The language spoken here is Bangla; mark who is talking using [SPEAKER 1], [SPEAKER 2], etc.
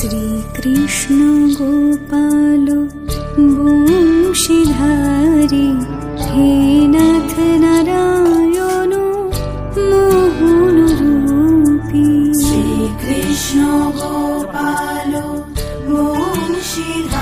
[SPEAKER 1] শ্রীকৃষ্ণ গোপাল বংশীধারী হে নাথ নারায়ণ মোহন রূপী।
[SPEAKER 2] শ্রীকৃষ্ণ গোপাল বংশীধারী